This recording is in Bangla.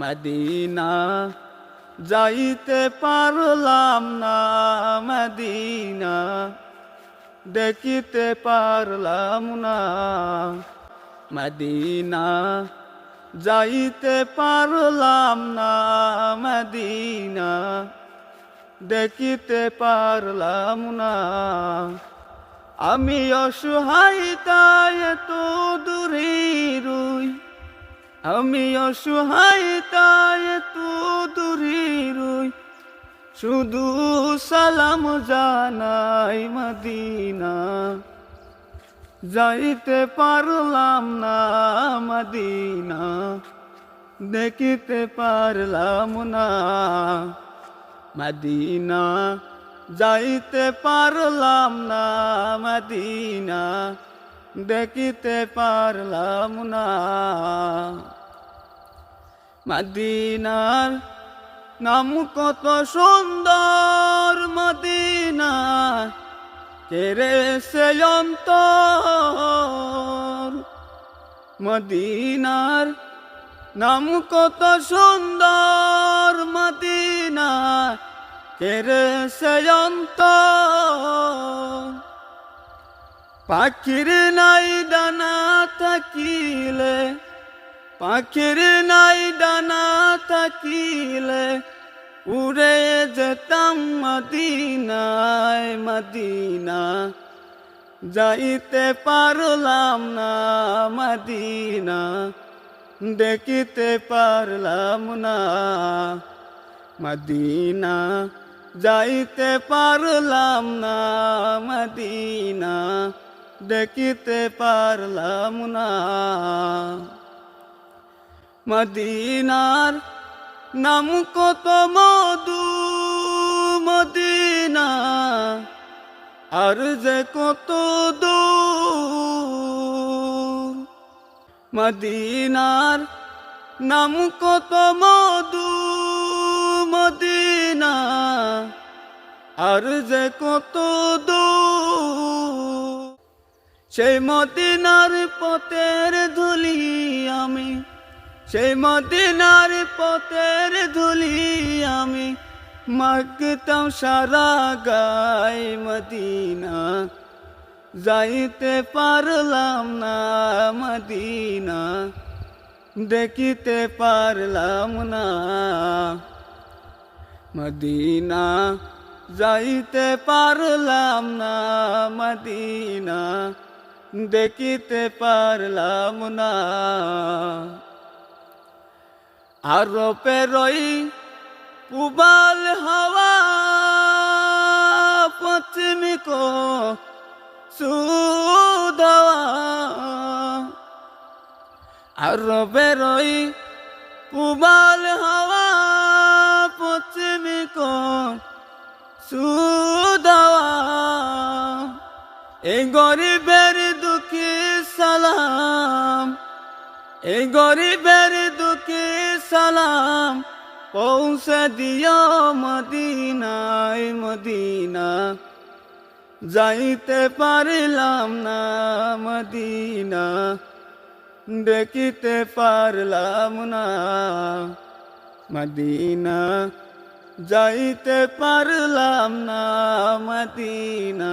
মদিনা যাইতে পারলাম না মদিনা, দেখিতে পারলাম না মদিনা, যাইতে পারলাম না মদিনা, দেখিতে পারলাম না। আমি অসহায় তাই তো দূরে রই আমি অসহায়, তাই তো দূরে রই। শুধু সালাম জানাই মদিনা। যাইতে পারলাম না মদিনা। দেখিতে পারলাম না মদিনা। যাইতে পারলাম না মদিনা। দেখিতে পারলাম না। মদিনার নাম কত সুন্দর মদিনা কেরে সে অন্তর। মদিনার নাম কত সুন্দর মদিনা কেরে সে অন্তর। পাখির নাই দানা থাকিলে পাখির নাই দানা থাকিলে উড়ে যেতাম মদিনায়, মদিনা। যাইতে পারলাম না মদিনা, দেখিতে পারলাম না মদিনা। যাইতে পারলাম না মদিনা। দেখিতে পারলাম না। মদিনার নাম কত মধু, মদিনা, আর যে কত দূর। মদিনার নাম কত মধু, মদিনা, আর যে কত দূর। সেই মদিনার পথের ধুলি আমি, সেই মদিনার পথের ধুলি আমি মাগতাম সারা গাই মদিনা। যাইতে পারলাম না মদিনা, দেখিতে পারলাম না মদিনা। যাইতে পারলাম না মদিনা দেখিতে পারলাম না। আরও পেরই পুবাল হাওয়া, পশ্চিমী কো সুদওয়া। আরও বেরই পুবাল হাওয়া, পশ্চিমী কো সুদওয়া। এই গরিবের দুঃখী সালাম। এই গরিবের দুঃখী সালাম। পৌঁছে দিও মদিনায়, মদিনা। যাইতে পারলাম না মদিনা। দেখিতে পারলাম না মদিনা। যাইতে পারলাম না মদিনা।